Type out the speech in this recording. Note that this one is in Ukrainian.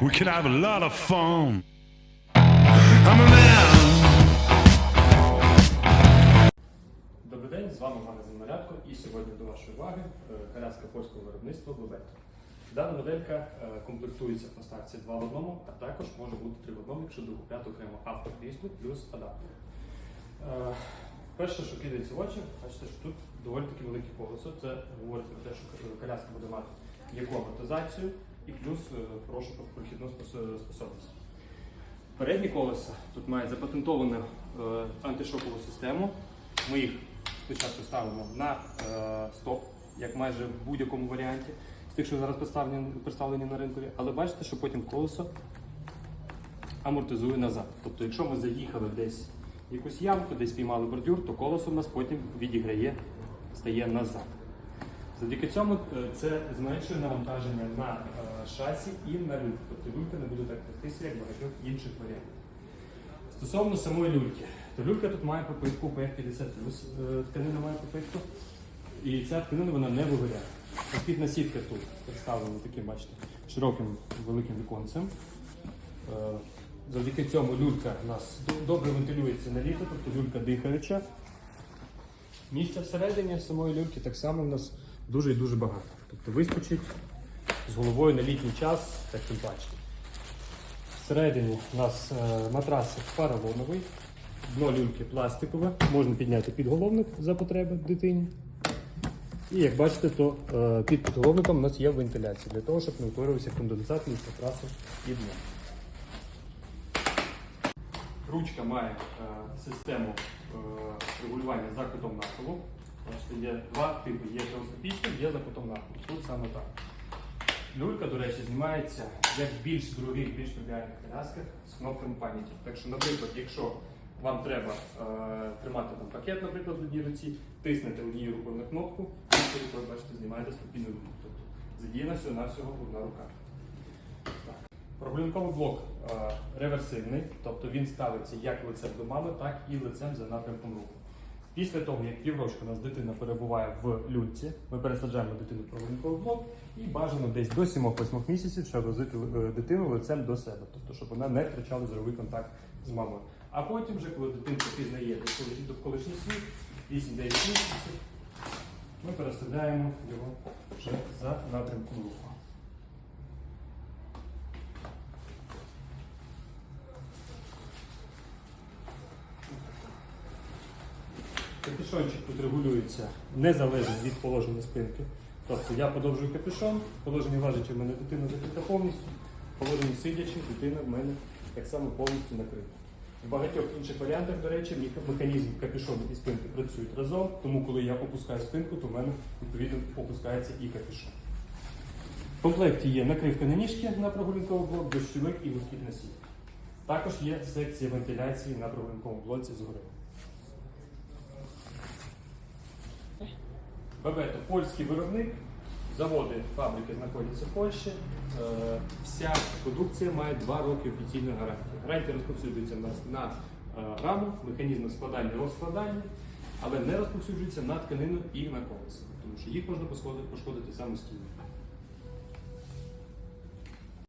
We can have a lot of fun. I'm a man. Добрий день, з вами магазин Малятко і сьогодні до вашої уваги е, коляска польського виробництва Бебетто. Дана моделька е, комплектується в поставці 2 в одному, а також може бути 3 в одному, якщо докупляти окремо автокрісло плюс адаптер. Е, Перше, що кидається в очі, бачите, що тут доволі таки велике колесо. Це говорить про те, що коляска буде мати яку амортизацію і плюс е, хорошу прохідну спос- способність. Передні колеса тут мають запатентовану е, антишокову систему. Ми їх спочатку ставимо на е, стоп, як майже в будь-якому варіанті, з тих, що зараз представлені, представлені на ринку. Але бачите, що потім колесо амортизує назад. Тобто, якщо ми заїхали десь якусь ямку, десь піймали бордюр, то колесо в нас потім відіграє, стає назад. Завдяки цьому е, це зменшує навантаження на е, шасі і на люльку. Тобто люлька не буде так трястися, як багатьох інших варіантів. Стосовно самої люльки, то люлька тут має пропитку PF50+, е, тканина має пропитку, і ця тканина вона не вигоряє. Розхідна сітка тут представлена таким, бачите, широким великим віконцем. Завдяки цьому люлька у нас добре вентилюється на літо, тобто люлька дихаюча. Місця всередині самої люльки так само в нас дуже і дуже багато. Тобто вистачить з головою на літній час, так тим паче. Всередині у нас е, матрасик поролоновий, дно люльки пластикове, можна підняти підголовник за потреби дитині. І як бачите, то е, під підголовником у нас є вентиляція для того, щоб не утворювався конденсат між матрасом і дном. Ручка має е, систему е, регулювання за кутом нахилу. Бачите, є два типи: є телескопічний, є за кутом нахилу. Тут саме так. Люлька, до речі, знімається як більш дорогих, більш популярних колясках з кнопками пам'яті. Так що, наприклад, якщо вам треба е, тримати там пакет, наприклад, в одній руці, тиснете однією рукою на кнопку, рукою, бачите, знімаєте спокійно люльку. Тобто задіяна всього на всього одна рука. Прогулянковий блок е, реверсивний, тобто він ставиться як лицем до мами, так і лицем за напрямком руху. Після того, як піврочку у нас дитина перебуває в люльці, ми пересаджаємо дитину в прогулянковий блок і бажано десь до 7-8 місяців ще возити е, дитину лицем до себе, тобто щоб вона не втрачала зоровий контакт з мамою. А потім, вже, коли дитинка пізнає довколишній- світ, 8-9 місяців, ми переставляємо його вже за напрямком руху. Капюшончик тут регулюється незалежно від положення спинки. Тобто я подовжую капюшон, положення лежачи в мене дитина закрита повністю, положення сидячи, дитина в мене так само повністю накрита. В багатьох інших варіантах, до речі, механізм капюшону і спинки працюють разом, тому коли я опускаю спинку, то в мене відповідно опускається і капюшон. В комплекті є накривка на ніжки на прогулянковий блок, дощовик і вузький носій. Також є секція вентиляції на прогулянковому блоці згори. Бабето польський виробник, заводи, фабрики знаходяться в Польщі. Е, Вся продукція має 2 роки офіційної гарантії. Гарантія розповсюджується на е, раму, механізми складання розкладання, але не розповсюджується на тканину і на колесо, тому що їх можна пошкодити самостійно.